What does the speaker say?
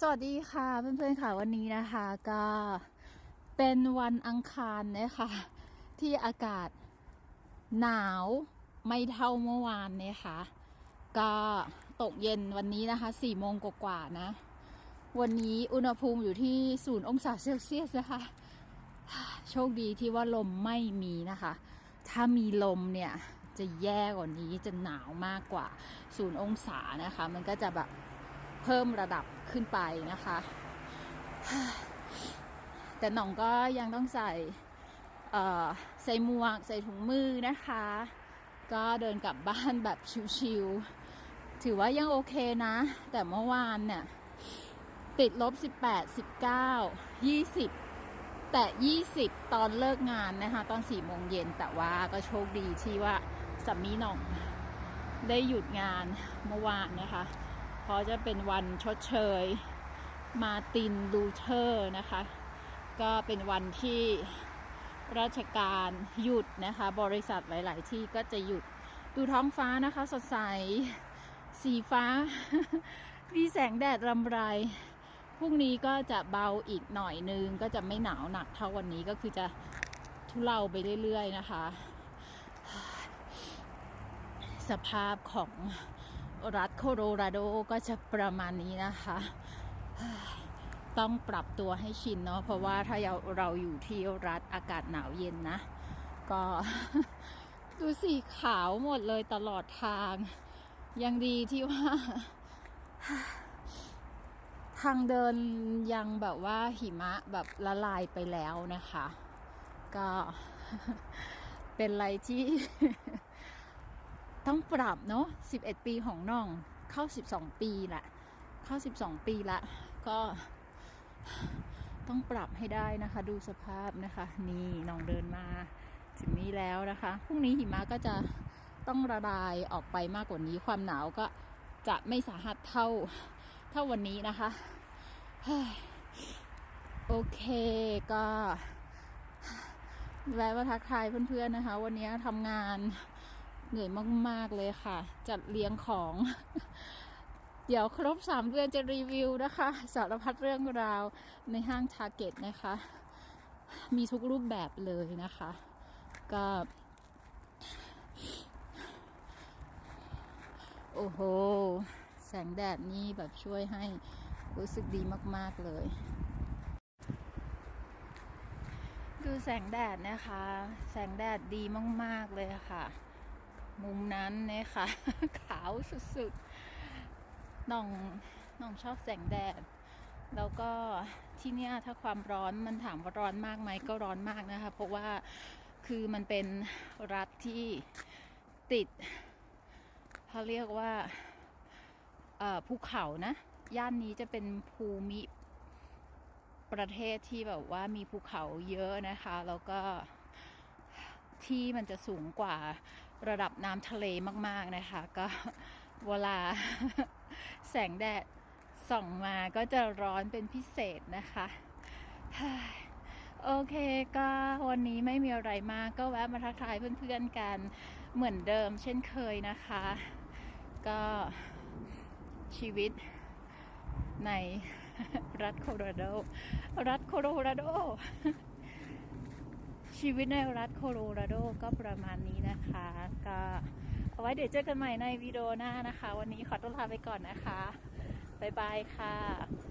สวัสดีค่ะเพื่อนๆค่ะวันนี้นะคะก็เป็นวันอังคารนะคะที่อากาศหนาวไม่เท่าเมื่อวานนะคะก็ตกเย็นวันนี้นะคะ4โมงกว่าๆนะ วันนี้อุณหภูมิอยู่ที่ศูนย์องศาเซลเซียสนะคะ โชคดีที่ว่าลมไม่มีนะคะ ถ้ามีลมเนี่ยจะแย่กว่านี้จะหนาวมากกว่าศูนย์องศานะคะ มันก็จะแบบ เพิ่มระดับขึ้นไปนะคะ แต่หน่องก็ยังต้องใส่ใส่หมวก ใส่ถุงมือนะคะ ก็เดินกลับบ้านแบบชิวๆถือว่ายังโอเคนะ แต่เมื่อวานเนี่ยติดลบ 18 19 20 แต่ 20 ตอนเลิกงานนะคะ ตอน4โมงเย็นแต่ว่าก็โชคดีที่ว่าสามีหน่องได้หยุดงานเมื่อวานนะคะ เพราะจะเป็นวันชดเชย มาตินลูเทอร์นะคะ ก็เป็นวันที่ราชการหยุดนะคะ บริษัทหลาย ๆ ที่ก็จะหยุดดูท้องฟ้านะคะ สดใส สีฟ้า มีแสงแดดรำไรพรุ่งนี้ก็จะเบาอีกหน่อยนึง ก็จะไม่หนาวหนักเท่าวันนี้ก็คือจะทุเลาไปเรื่อย ๆ นะคะ สภาพของ รัฐโคโลราโดก็จะประมาณนี้นะคะ ต้องปรับตัวให้ชินเนาะเพราะว่าถ้าเราเราอยู่ที่รัฐอากาศหนาวเย็นนะ ก็ดูสีขาวหมดเลยตลอดทาง ยังดีที่ว่า ทางเดินยังแบบว่าหิมะแบบละลายไปแล้วนะคะ ก็เป็นอะไรที่ ต้องปรับเนาะ11 ปีของน้อง เข้า 12 ปีละเข้า 12 ปีละก็ต้องปรับให้ได้นะคะ ดูสภาพนะคะ นี่น้องเดินมาถึงนี้แล้วนะคะพรุ่งนี้หิมะก็จะต้องระบายออกไปมากกว่านี้ ความหนาวก็จะไม่สาหัสเท่าเท่าวันนี้นะคะโอเคก็แวะมาทักทายเพื่อนๆนะคะ วันนี้ทำงาน เหนื่อยมาก ๆ เลยค่ะ จัดเลี้ยงของ เดี๋ยวครบสามเดือนจะรีวิวนะคะ สารพัดเรื่องราวในห้างทาร์เก็ตนะคะ มีทุกรูปแบบเลยนะคะ ก็โอ้โห แสงแดดนี่แบบช่วยให้รู้สึกดีมาก ๆ เลย ดูแสงแดดนะคะ แสงแดดดีมาก ๆ เลยค่ะ มุมนั้นเนี่ยค่ะขาวสุดๆน้องน้องชอบแสงแดด แล้วก็ที่เนี่ยถ้าความร้อนมันถามว่าร้อนมากไหมก็ร้อนมากนะคะ เพราะว่าคือมันเป็นรัฐที่ติดเขาเรียกว่าภูเขานะ ย่านนี้จะเป็นภูมิประเทศที่แบบว่ามีภูเขาเยอะนะคะ แล้วก็ ที่มันจะสูงกว่าระดับน้ำทะเลมากๆนะคะ ก็เวลาแสงแดดส่องมาก็จะร้อนเป็นพิเศษนะคะโอเคก็วันนี้ไม่มีอะไรมากก็แวะมาทักทายเพื่อนๆกันเหมือนเดิมเช่นเคยนะคะ ก็ชีวิตในรัฐโคโลราโด รัฐโคโลราโด ชีวิตในรัฐโคโลราโดก็ประมาณนี้นะคะ ก็เอาไว้เดี๋ยวเจอกันใหม่ในวิดีโอหน้านะคะ วันนี้ขอตัวลาไปก่อนนะคะ บ๊ายบายค่ะ